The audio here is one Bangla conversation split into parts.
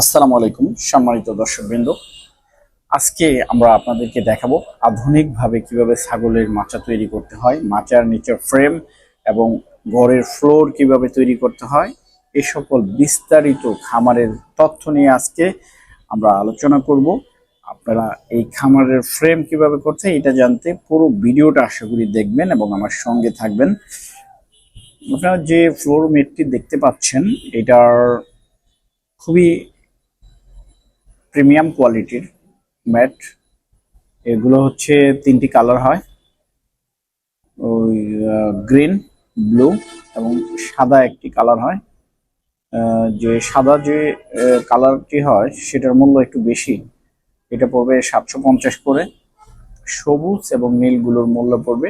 আসসালামু আলাইকুম, সম্মানিত দর্শকবৃন্দ। আজকে আমরা আপনাদেরকে দেখাবো আধুনিকভাবে কীভাবে ছাগলের মাচা তৈরি করতে হয়, মাচার নিচের ফ্রেম এবং ঘরের ফ্লোর কীভাবে তৈরি করতে হয়। এই সকল বিস্তারিত খামারের তথ্য নিয়ে আজকে আমরা আলোচনা করব। আপনারা এই খামারের ফ্রেম কীভাবে করতে এটা জানতে পুরো ভিডিওটা আশা করি দেখবেন এবং আমার সঙ্গে থাকবেন। আপনারা যে ফ্লোর মেটটি দেখতে পাচ্ছেন, এটার খুবই প্রিমিয়াম কোয়ালিটির ম্যাট এগুলো হচ্ছে তিনটি কালার হয়। ওই গ্রিন ব্লু এবং সাদা একটি কালার হয়। যে সাদা যে কালারটি হয়, সেটার মূল্য একটু বেশি। এটা পড়বে সাতশো পঞ্চাশ করে। সবুজ এবং নীলগুলোর মূল্য পড়বে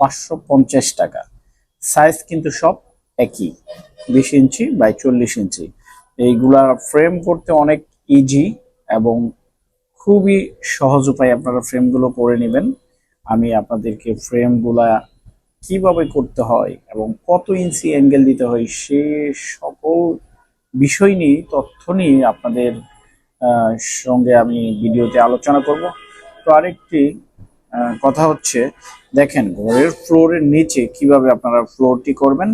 পাঁচশো পঞ্চাশ টাকা। সাইজ কিন্তু সব একই। বিশ ইঞ্চি বাই চল্লিশ ইঞ্চি। এইগুলা ফ্রেম করতে অনেক ইজি এবং খুবই সহজ উপায় আপনারা ফ্রেমগুলো করে নেবেন। আমি আপনাদেরকে ফ্রেমগুলা কীভাবে করতে হয় এবং কত ইঞ্চি অ্যাঙ্গেল দিতে হয় সে সকল বিষয় নিয়ে, তথ্য নিয়ে আপনাদের সঙ্গে আমি ভিডিওতে আলোচনা করব। তো আরেকটি কথা হচ্ছে, দেখেন, ঘরের ফ্লোরের নিচে কীভাবে আপনারা ফ্লোরটি করবেন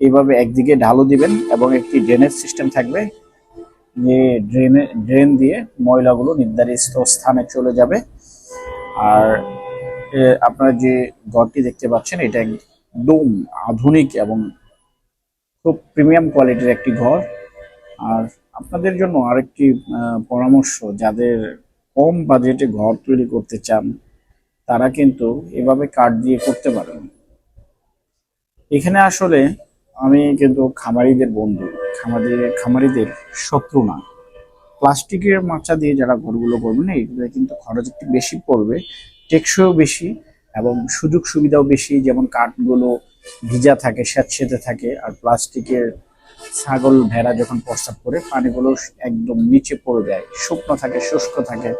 এইভাবে একদিকে ঢালু দিবেন এবং একটি ড্রেনেজ সিস্টেম থাকবে। যে ড্রেনে ড্রেন দিয়ে ময়লাগুলো নির্ধারিত স্থানে চলে যাবে। আর আপনারা যে ঘরটি দেখতে পাচ্ছেন, এটা একদম আধুনিক এবং খুব প্রিমিয়াম কোয়ালিটির একটি ঘর। আর আপনাদের জন্য আরেকটি পরামর্শ, যাদের কম বাজেটে ঘর তৈরি করতে চান, তারা কিন্তু এভাবে কাঠ দিয়ে করতে পারেন। এখানে আসলে আমি কিন্তু খামারিদের বন্ধু, খামারিদের খামারিদের শত্রু না। প্লাস্টিকের মাচা দিয়ে যারা ঘরগুলো করবে না এগুলো কিন্তু খরচ একটু বেশি পড়বে, টেকসইও বেশি এবং সুযোগ সুবিধাও বেশি, যেমন কাঠগুলো ভিজা থাকে, স্যাঁতসেঁতে থাকে, আর প্লাস্টিকের ছাগল ভেড়া যখন প্রস্রাব করে, পানিগুলো একদম নিচে পড়ে যায়, শুকনো থাকে, শুষ্ক থাকে।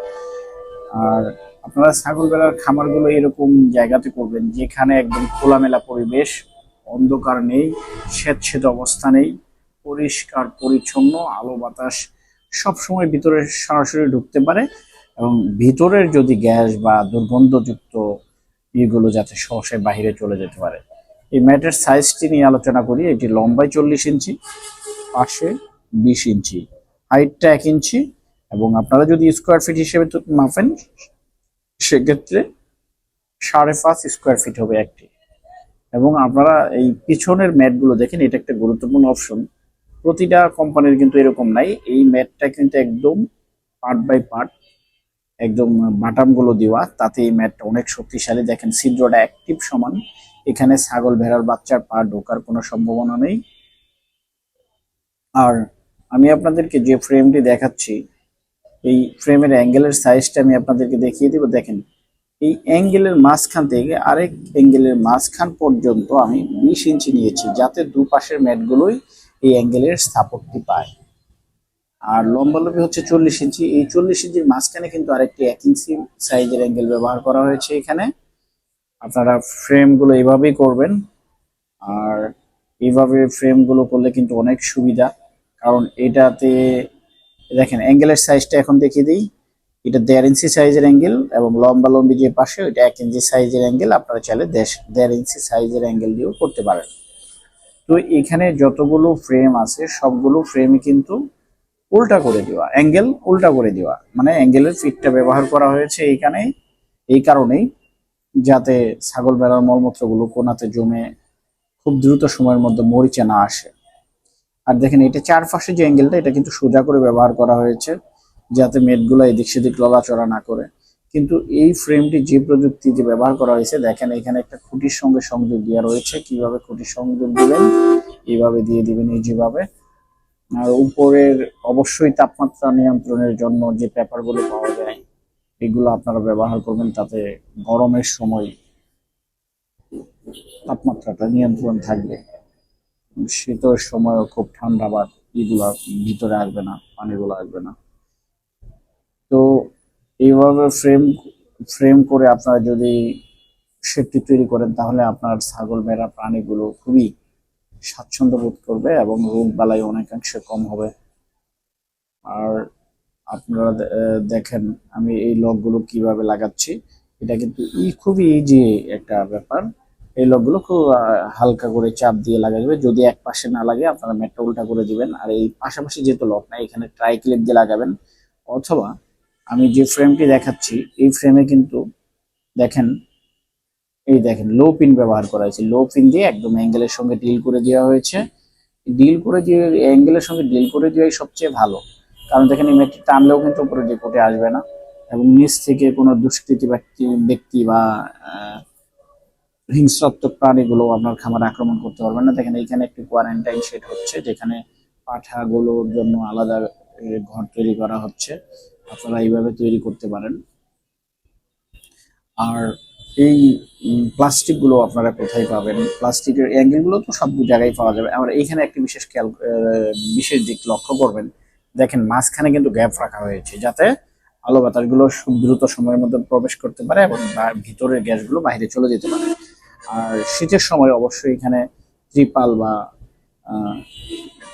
আর আপনারা ছাগল ভেড়ার খামারগুলো এরকম জায়গাতে করবেন, যেখানে একদম খোলামেলা পরিবেশ অন্ধকার নেই স্যাঁতসেঁতে অবস্থা নেই, পরিষ্কার, পরিচ্ছন্ন, আলো বাতাস সবসময় ভিতরে সরাসরি ঢুকতে পারে এবং ভিতরের যদি গ্যাস বা দুর্গন্ধযুক্ত ইগুলো যাতে সহসায় বাইরে চলে যেতে পারে। এই ম্যাটের সাইজটি নিয়ে আলোচনা করি। এটি লম্বায় চল্লিশ ইঞ্চি, পাশে বিশ ইঞ্চি। হাইটটা এক ইঞ্চি এবং আপনারা যদি স্কোয়ার ফিট হিসেবে মাপেন, সেক্ষেত্রে সাড়ে পাঁচ স্কোয়ার ফিট হবে একটি। এবং আপনারা এই পিছনের ম্যাটগুলো দেখেন, এটা একটা গুরুত্বপূর্ণ অপশন। প্রতিটা কোম্পানির কিন্তু এরকম নাই। এই ম্যাটটা কিন্তু একদম পার্ট বাই পার্ট একদম বাটামগুলো দেওয়া। তাতে এই ম্যাটটা অনেক শক্তিশালী। দেখেন, ছিদ্রটা অ্যাক্টিভ সমান। এখানে ছাগল ভেড়ার বাচ্চার পা ঢোকার কোনো সম্ভাবনা নেই। আর আমি আপনাদেরকে যে ফ্রেমটি দেখাচ্ছি, এই ফ্রেমের অ্যাঙ্গেলের সাইজটা আমি আপনাদেরকে দেখিয়ে দিব। দেখেন এই অ্যাঙ্গেলের মাঝখান থেকে আরেক অ্যাঙ্গেলের মাঝখান পর্যন্ত আমি বিশ ইঞ্চি নিয়েছি, যাতে দুপাশের ম্যাটগুলোই এই অ্যাঙ্গেলের স্থাপত্যটি পায়। আর লম্বালম্বি হচ্ছে চল্লিশ ইঞ্চি, এই চল্লিশ ইঞ্চির মাঝখানে কিন্তু আরেকটি এক ইঞ্চি সাইজের অ্যাঙ্গেল ব্যবহার করা হয়েছে এখানে। আপনারা ফ্রেমগুলো এইভাবেই করবেন, আর এইভাবে ফ্রেমগুলো করলে কিন্তু অনেক সুবিধা, কারণ এটাতে দেখেন অ্যাঙ্গেলের সাইজটা এখন দেখিয়ে দিই। এটা দেড় ইঞ্চি সাইজের অ্যাঙ্গেল এবং লম্বা লম্বি যে পাশে, ওইটা এক ইঞ্চি সাইজের অ্যাঙ্গেল আপনারা চাইলে দেড় ইঞ্চি সাইজের অ্যাঙ্গেল দিয়েও করতে পারেন। তো এখানে যতগুলো ফ্রেম আছে, সবগুলো ফ্রেমই কিন্তু উল্টা করে দেওয়া অ্যাঙ্গেল উল্টা করে দেওয়া। মানে অ্যাঙ্গেলের ফিটটা ব্যবহার করা হয়েছে এইখানে, এই কারণেই যাতে ছাগল বেড়ার মলমূত্রগুলো কোনাতে জমে খুব দ্রুত সময়ের মধ্যে মরিচে না আসে। আর দেখেন, এটা চারপাশে যে অ্যাঙ্গেলটা এটা কিন্তু সোজা করে ব্যবহার করা হয়েছে। যাতে মেটগুলো এদিক সেদিক লড়াচড়া না করে। কিন্তু এই ফ্রেমটি যে প্রযুক্তিতে ব্যবহার করা হয়েছে, দেখেন এখানে একটা খুঁটির সঙ্গে সংযোগ দেওয়া রয়েছে। কীভাবে খুঁটির সংযোগ দিবেন? এইভাবে দিয়ে দিবেন এই যেভাবে। আর উপরের অবশ্যই তাপমাত্রা নিয়ন্ত্রণের জন্য যে পেপারগুলো পাওয়া যায়, এগুলো আপনারা ব্যবহার করবেন তাতে গরমের সময় তাপমাত্রাটা নিয়ন্ত্রণ থাকবে। শীতের সময় খুব ঠান্ডা বা এগুলা ভিতরে আসবে না, পানিগুলো আসবে না। এইভাবে ফ্রেম ফ্রেম করে আপনারা যদি সেফটি তৈরি করেন, তাহলে আপনার ছাগল, ভেড়া, প্রাণীগুলো খুবই স্বাচ্ছন্দ্য বোধ করবে এবং রোগ বালাই অনেকাংশে কম হবে। আর আপনারা দেখেন আমি এই লকগুলো কীভাবে লাগাচ্ছি। এটা কিন্তু ই খুবই ইজি একটা ব্যাপার। এই লকগুলো খুব হালকা করে চাপ দিয়ে লাগা যাবে যদি এক পাশে না লাগে, আপনারা ম্যাটটা উল্টা করে দিবেন। আর এই পাশাপাশি যেহেতু লক নাই, এখানে ট্রাই ক্লিপ দিয়ে লাগাবেন। অথবা আমি যে ফ্রেমটি দেখাচ্ছি, এই ফ্রেমে কিন্তু দেখেন, এই দেখেন লো পিন ব্যবহার করা হয়েছে। লো পিন দিয়ে একদম অ্যাঙ্গেলের সঙ্গে ডিল করে দেওয়া হয়েছে। ডিল করে দিয়ে অ্যাঙ্গেলের সঙ্গে ডিল করে দেওয়াই সবচেয়ে ভালো। কারণ দেখেন, এই মেটটি টানলেও কিন্তু উপরে ডিপোটে আসবে না। এবং নিচ থেকে কোনো দুষ্কৃতি ব্যক্তি ব্যক্তি বা হিংস্রাত্মক প্রাণীগুলো আপনার খামারে আক্রমণ করতে পারবে না। দেখেন, এইখানে একটি কোয়ারেন্টাইন সেট হচ্ছে, যেখানে পাঠাগুলোর জন্য আলাদা ঘর তৈরি করা হচ্ছে। আপনারা এইভাবে তৈরি করতে পারেন। আর এই প্লাস্টিকগুলো আপনারা কোথায় পাবেন? প্লাস্টিকের অ্যাঙ্গেলগুলো তো সব জায়গায় পাওয়া যাবে। আবার এইখানে একটি বিশেষ খেয়াল বিশেষ দিক লক্ষ্য করবেন। দেখেন, মাঝখানে কিন্তু গ্যাপ রাখা হয়েছে যাতে আলো বাতাসগুলো দ্রুত সময়ের মধ্যে প্রবেশ করতে পারে এবং ভিতরের গ্যাসগুলো বাইরে চলে যেতে পারে। আর শীতের সময় অবশ্যই এখানে ত্রিপাল বা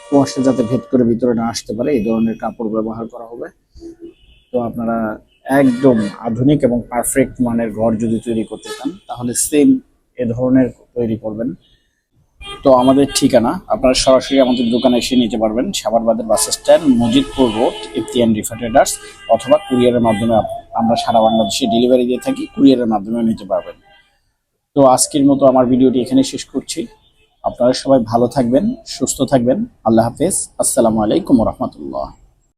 কুয়াশা যাতে ভেদ করে ভিতরে না আসতে পারে, এই ধরনের কাপড় ব্যবহার করা হবে। তো আপনারা একদম আধুনিক এবং পারফেক্ট মানের ঘর যদি তৈরি করতে চান, তাহলে সেম এ ধরনের তৈরি করবেন। তো আমাদের ঠিকানা, আপনারা সরাসরি আমাদের দোকানে এসে নিতে পারবেন সাবারবাদের bus stand, Majidpur road, FTN Rifa traders অথবা কুরিয়ারের মাধ্যমে আমরা সারা বাংলাদেশে ডেলিভারি দিয়ে থাকি, কুরিয়ারের মাধ্যমে নিতে পারবেন। তো আজকের মতো আমার ভিডিওটি এখানে শেষ করছি। আপনারা সবাই ভালো থাকবেন, সুস্থ থাকবেন। আল্লাহ হাফেজ। আসসালামু আলাইকুম রহমতুল্লাহ।